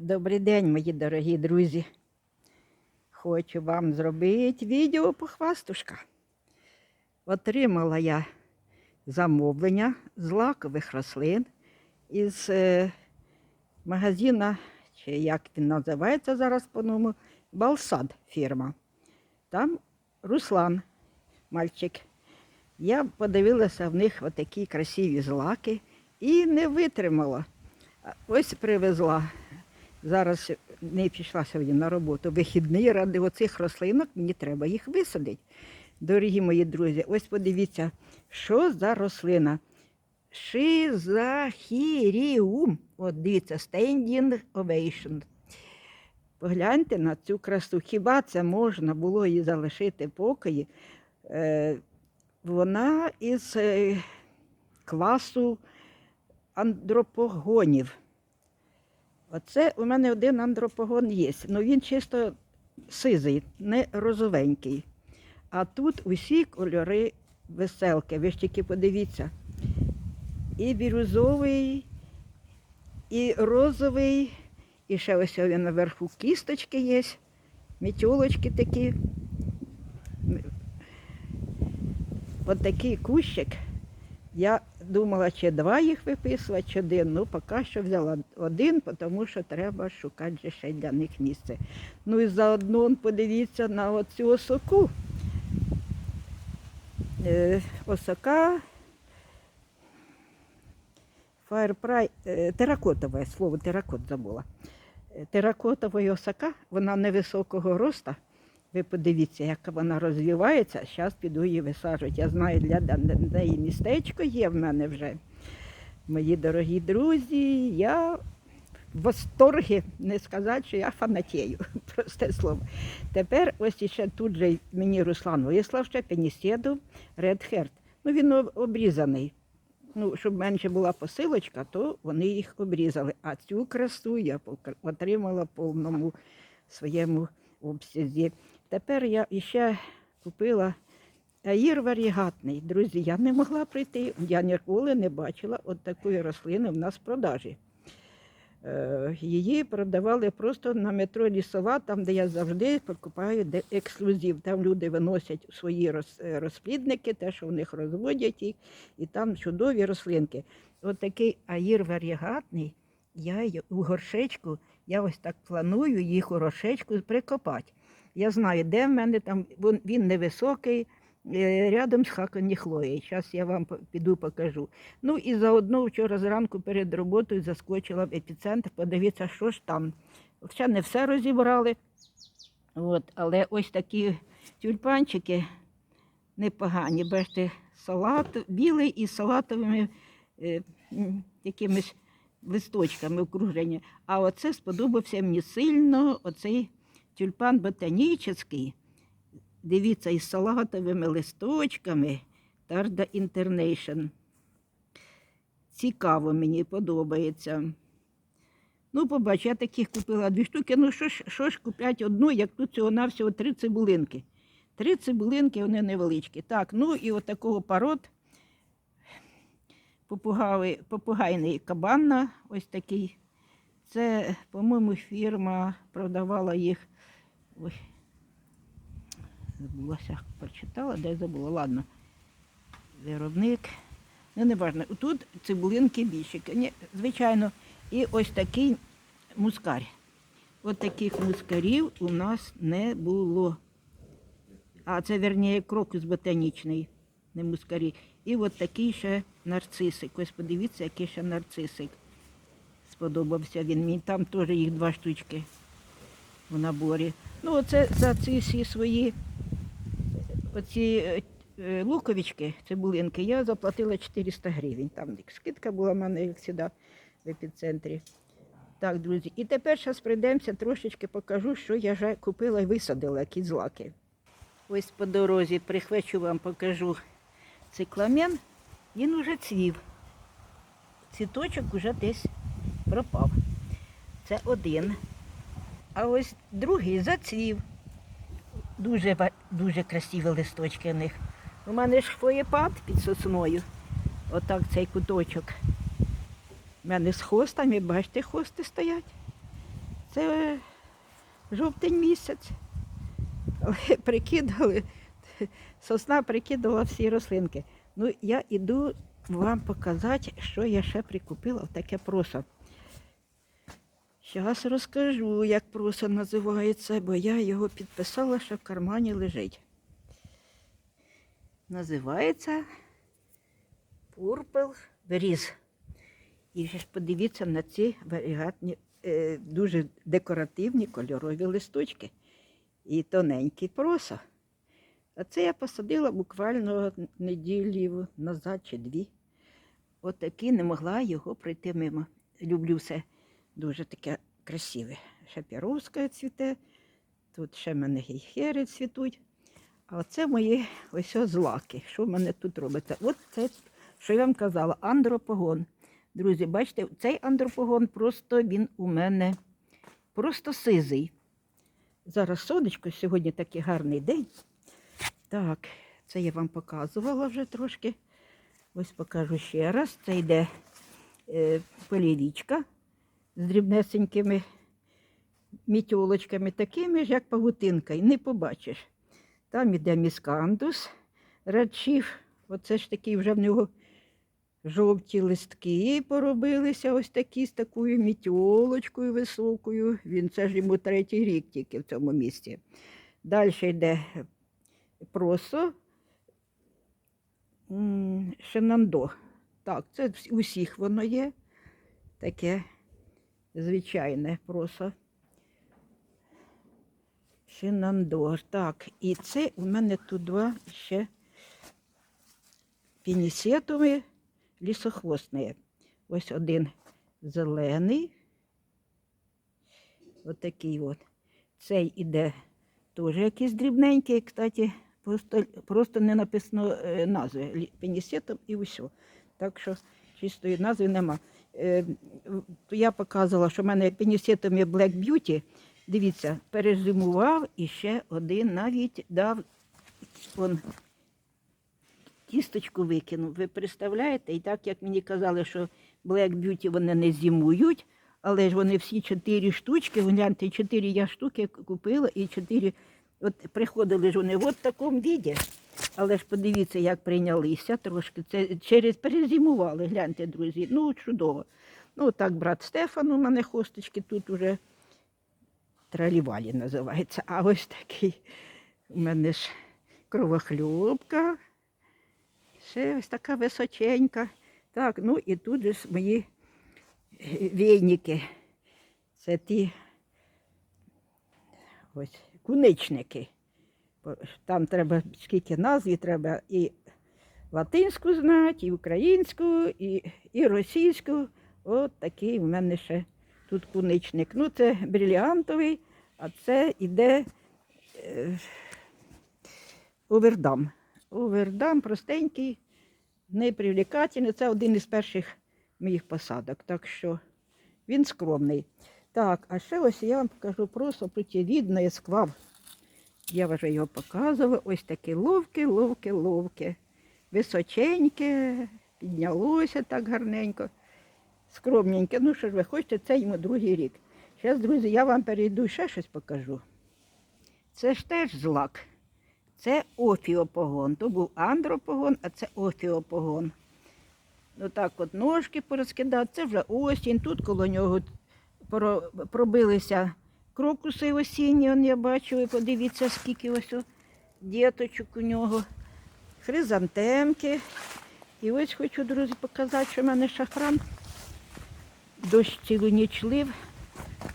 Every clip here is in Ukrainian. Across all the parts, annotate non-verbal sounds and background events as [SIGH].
Добрий день, мої дорогі друзі. Хочу вам зробити відео похвастушка. Отримала я замовлення з лакових рослин із е, магазина, чи як він називається зараз по-новому, Балсад фірма. Там Руслан, мальчик. Я подивилася в них отакі красиві злаки і не витримала. Ось привезла. Зараз не пішла сьогодні на роботу. Вихідний ради оцих рослинок мені треба їх висадити. Дорогі мої друзі, ось подивіться, що за рослина. Шизахіріум. От дивіться, Standing Ovation. Погляньте на цю красу. Хіба це можна було її залишити покої? Е, вона із е, класу андропогонів. Оце у мене один андропогон є. Ну він чисто сизий, не розовенький. А тут усі кольори веселки. Ви ж тільки подивіться. І бірюзовий, і розовий, і ще ось він наверху кісточки є, мітьолочки такі. От такий кущик. Я думала, чи два їх виписувати, чи один. Ну, поки що взяла один, тому що треба шукати ще для них місце. Ну і заодно подивіться на оцю осоку. Е, осока е, теракотове слово теракот забула. Е, Теракотова осока, вона невисокого росту. Ви подивіться, як вона розвивається. Зараз піду її висаджувати. Я знаю, для неї містечко є в мене вже. Мої дорогі друзі, я в восторгі, не сказати, що я фанатію, [LAUGHS] просте слово. Тепер ось іще тут же мені Руслан вислав ще Red Heart. Ну він обрізаний. Ну, щоб менше була посилочка, то вони їх обрізали. А цю красу я отримала в повному своєму обсязі. Тепер я ще купила аїр варігатний. Друзі, я не могла прийти. Я ніколи не бачила от такої рослини в нас в продажі. Е, Її продавали просто на метро лісова, там, де я завжди покупаю де ексклюзив. Там люди виносять свої е, розплідники, те, що в них розводять їх, і там чудові рослинки. От такий аїр варігатний, я у горшечку, я ось так планую їх у горшечку прикопати. Я знаю, де в мене там, він, невисокий, е, рядом з хаконіхлоєю. Зараз я вам піду покажу. Ну і заодно вчора зранку перед роботою заскочила в епіцентр, подивитися, що ж там. Ще не все розібрали. От, але ось такі тюльпанчики непогані. Бачите, салат білий із салатовими е, якимись листочками окружені. А оце сподобався мені сильно оцей тюльпан ботанічний. Дивіться, із салатовими листочками. Тарда Інтернейшн. Цікаво, мені подобається. Ну, побач, я таких купила дві штуки. Ну, що ж, що ж купляти одну, як тут всього навсього три цибулинки. Три цибулинки, вони невеличкі. Так, ну і от такого пород. Попугаї, попугайний кабанна, ось такий. Це, по-моєму, фірма продавала їх. Ой, забулася, прочитала, де забула. Ладно. Виробник. Ну, не важно. Тут цибулинки більші. Звичайно, і ось такий мускар. От таких мускарів у нас не було. А це, верніше, крокус ботанічний, не мускарі. І от такий ще нарцисик. Ось подивіться, який ще нарцисик. Сподобався він. Мені там теж їх два штучки в наборі. Ну, оце за ці всі свої оці е, луковички, цибулинки, я заплатила 400 гривень. Там скидка була в мене, як завжди, в епіцентрі. Так, друзі, і тепер зараз прийдемося, трошечки покажу, що я вже купила і висадила, які злаки. Ось по дорозі прихвачу вам покажу цикламен. Він уже цвів. Цвіточок уже десь пропав. Це один. А ось другий зацвів. Дуже, дуже красиві листочки в них. У мене ж хвоєпад під сосною. Отак цей куточок. У мене з хостами, бачите, хости стоять. це жовтень місяць. Прикидали, сосна прикидала всі рослинки. Ну, я іду вам показати, що я ще прикупила таке просо. Зараз розкажу, як просо називається, бо я його підписала, що в кармані лежить. Називається Purple Breeze. І ж подивіться на ці варігатні, е, дуже декоративні кольорові листочки і тоненький просо. А це я посадила буквально неділю назад чи дві. Отакі не могла його пройти мимо. Люблю все дуже таке красиве. Ще піровська цвіте, тут ще в мене гейхери цвітуть. А оце мої ось злаки. Що в мене тут робиться? От це, що я вам казала, андропогон. Друзі, бачите, цей андропогон просто він у мене просто сизий. Зараз сонечко, сьогодні такий гарний день. Так, це я вам показувала вже трошки. Ось покажу ще раз. Це йде е, полівічка з дрібнесенькими мітьолочками, такими ж, як павутинка, і не побачиш. Там іде міскандус, радчів. Оце ж такий вже в нього жовті листки поробилися, ось такі з такою мітьолочкою високою. Він це ж йому третій рік тільки в цьому місці. Далі йде просо Шенандо. Так, це у всіх воно є. Таке звичайне просо. Шинандо. Так, і це у мене тут два ще пінісетові лісохвостні. Ось один зелений. Отакий от. Цей іде теж якийсь дрібненький, кстати, просто, просто не написано е, назви. Пінісетом і все. Так що чистої назви нема. Е, я показувала, що в мене пінісетом є Black Beauty. Дивіться, перезимував і ще один навіть дав он, кісточку викинув. Ви представляєте? І так як мені казали, що Black Beauty вони не зимують, але ж вони всі чотири штучки, гляньте, чотири я штуки купила і чотири. От приходили ж вони в такому віді. Але ж подивіться, як прийнялися трошки. Це через перезимували, гляньте, друзі. Ну, чудово. Ну, так, брат Стефан, у мене хосточки тут уже тралівалі називається. А ось такий у мене ж кровохлюбка. Ще ось така височенька. Так, ну і тут же мої війники. Це ті ось куничники. Там треба скільки назв, і треба і латинську знати, і українську, і, і російську. От такий у мене ще тут куничник. Ну, це бриліантовий, а це іде е, овердам. Овердам простенький, непривлекательний. Це один із перших моїх посадок. Так що він скромний. Так, а ще ось я вам покажу просто противідне сквав. Я вже його показувала. Ось таке ловке, ловке, ловке. Височеньке, піднялося так гарненько, скромненьке. Ну що ж ви хочете, це йому другий рік. Зараз, друзі, я вам перейду і ще щось покажу. Це ж теж злак. Це офіопогон. То був андропогон, а це офіопогон. Ну так от ножки порозкидати, це вже осінь. Тут коло нього пробилися крокуси осінні, я бачу, і подивіться, скільки ось діточок у нього. Хризантемки. І ось хочу, друзі, показати, що в мене шафран. Дощ цілу ніч лив,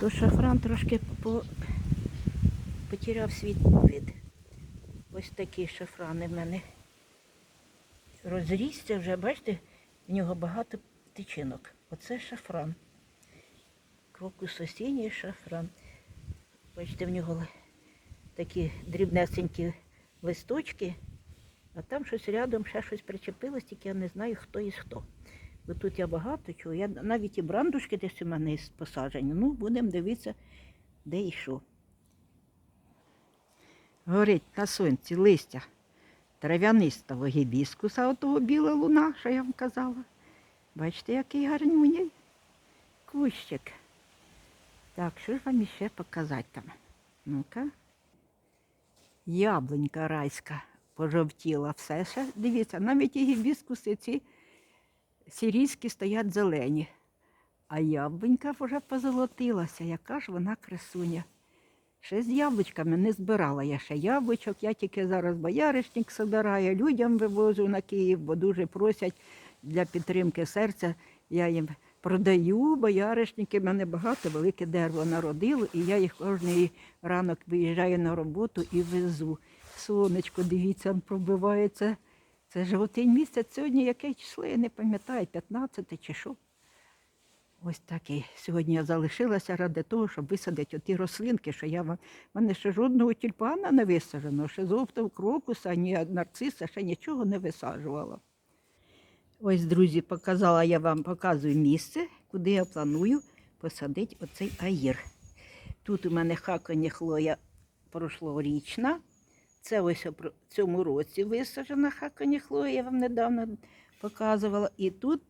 то шафран трошки по... потеряв свій вид. Ось такі шафрани в мене. Розрісся вже, бачите, в нього багато тичинок. Оце шафран. Крокус осінній шафран. Бачите, в нього такі дрібнесенькі листочки, а там щось рядом ще щось причепилось, тільки я не знаю, хто із хто. Бо тут я багато чого. Я навіть і брандушки десь у мене посаджені. Ну, будемо дивитися, де і що. Горить на сонці листя трав'янистого гібіскуса, отого біла луна, що я вам казала. Бачите, який гарнюній кущик. Так, що ж вам іще показати там? Ну-ка. Яблунька райська пожовтіла все ще. Дивіться, навіть і гібіскуси ці сирійські стоять зелені. А яблунька вже позолотилася, яка ж вона красуня. Ще з яблучками не збирала я ще яблучок. Я тільки зараз бояришник собираю, людям вивозу на Київ, бо дуже просять для підтримки серця. Я їм продаю бояришники. в мене багато велике дерево народило, і я їх кожний ранок виїжджаю на роботу і везу. Сонечко, дивіться, пробивається. Це жовтий місяць. Сьогодні яке число, я не пам'ятаю, 15 чи що. Ось такий. Сьогодні я залишилася ради того, щоб висадити оті рослинки, що я вам. У мене ще жодного тюльпана не висаджено, ще жовтого крокуса, ні нарциса, ще нічого не висаджувала. Ось, друзі, показала я вам, показую місце, куди я планую посадити оцей аїр. Тут у мене хакані хлоя прошлорічна. Це ось в цьому році висаджена хакані хлоя, я вам недавно показувала. І тут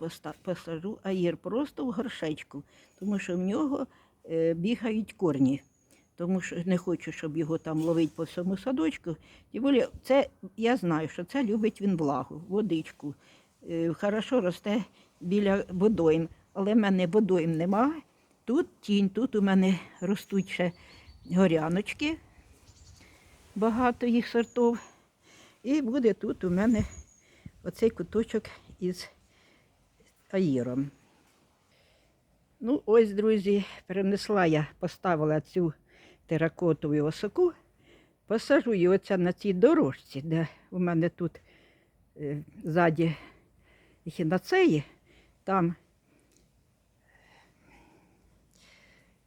посажу аїр просто в горшечку, тому що в нього е, бігають корні. Тому що не хочу, щоб його там ловити по всьому садочку. Тим більше, це я знаю, що це любить він влагу, водичку. Е, Хорошо росте біля водойм, але в мене водойм нема. Тут тінь, тут у мене ростуть ще горяночки, багато їх сортів. І буде тут у мене оцей куточок із аїром. Ну, ось, друзі, перенесла я, поставила цю теракотову осоку, посажу її оця на цій дорожці, де у мене тут е, ззаді ехінацеї, там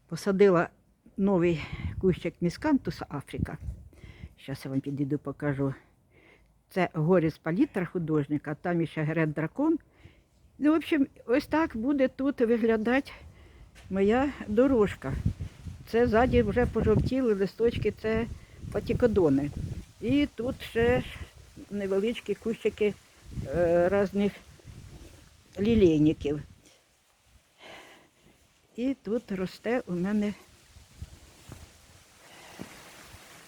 посадила новий кущик міскантуса Африка. Зараз я вам підійду покажу. Це горіс палітра художника, там ще грет дракон. Ну, в общем, ось так буде тут виглядати моя дорожка. Це ззаді вже пожовтіли листочки, це патікодони. І тут ще невеличкі кущики е, різних лілейників. І тут росте у мене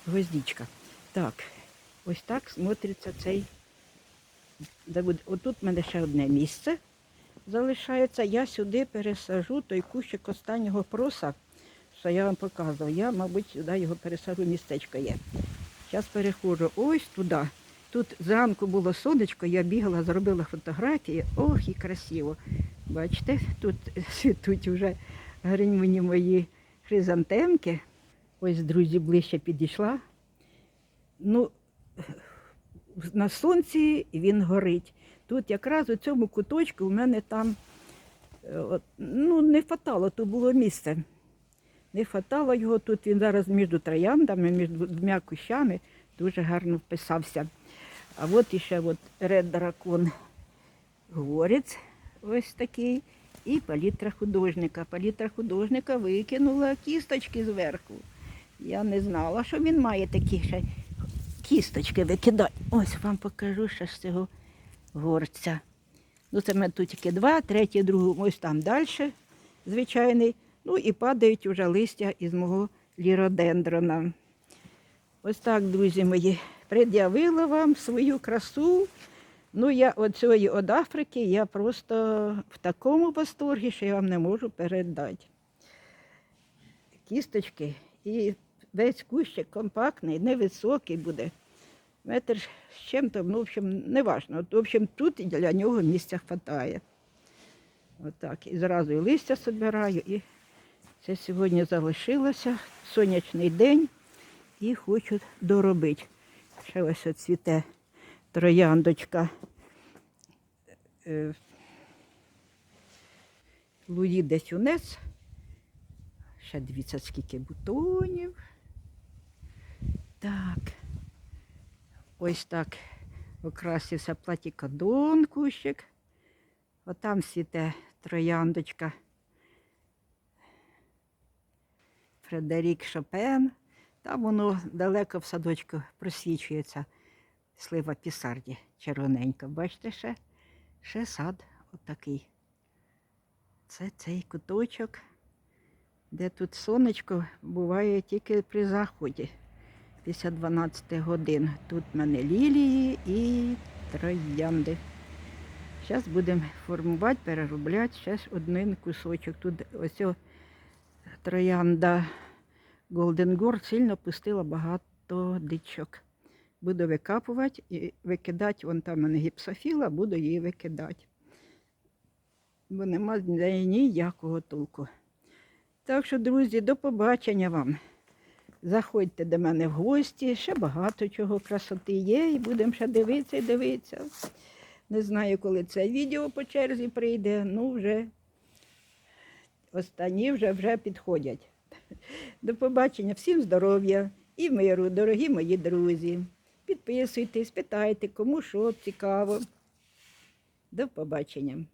гвоздичка. Так, ось так смотриться цей. Отут в мене ще одне місце залишається. Я сюди пересажу той кущик останнього проса, що я вам показував. Я, мабуть, сюди його пересажу, містечко є. Зараз переходжу ось туди. Тут зранку було сонечко, я бігала, зробила фотографії. Ох, і красиво. Бачите, тут [LAUGHS] світуть вже гриньмені мої хризантемки. Ось, друзі, ближче підійшла. Ну, на сонці він горить. Тут якраз у цьому куточку у мене там е, ну, не хватало, то було місце. Не хватало його тут. Він зараз між трояндами, між двома кущами дуже гарно вписався. А от іще от ред дракон горець, ось такий, і палітра художника. Палітра художника викинула кісточки зверху. Я не знала, що він має такі ще кісточки викидати. Ось вам покажу ще з цього горця. Ну, це мене тут тільки два, третій, другий, ось там далі, звичайний. Ну і падають вже листя із мого ліродендрона. Ось так, друзі мої, пред'явила вам свою красу. Ну, я оцієї від Африки, я просто в такому восторгі, що я вам не можу передати. Кісточки і весь кущик компактний, невисокий буде. Метр з чим-то, ну, в общем, не важно. В общем, тут для нього місця вистачає. Отак. І зразу і листя збираю, і це сьогодні залишилося. Сонячний день і хочу доробити. Ще ось цвіте трояндочка. Е, Луї десь унес. Ще дивіться, скільки бутонів. Так. Ось так окрасився платікадон кущик. Отам світе трояндочка. Фредерік Шопен. Там воно далеко в садочку просвічується. Слива пісарді червоненька. Бачите ще? Ще сад отакий. Це цей куточок. де тут сонечко буває тільки при заході після 12 годин. Тут в мене лілії і троянди. Зараз будемо формувати, переробляти ще один кусочок. Тут ось троянда Gourd сильно пустила багато дичок. Буду викапувати і викидати, вон там мене гіпсофіла, буду її викидати. Бо нема неї ніякого толку. Так що, друзі, до побачення вам. Заходьте до мене в гості, ще багато чого красоти є, і будемо ще дивитися і дивитися. Не знаю, коли це відео по черзі прийде, ну вже останні вже, вже підходять. До побачення, всім здоров'я і миру, дорогі мої друзі. Підписуйтесь, питайте, кому що цікаво. До побачення.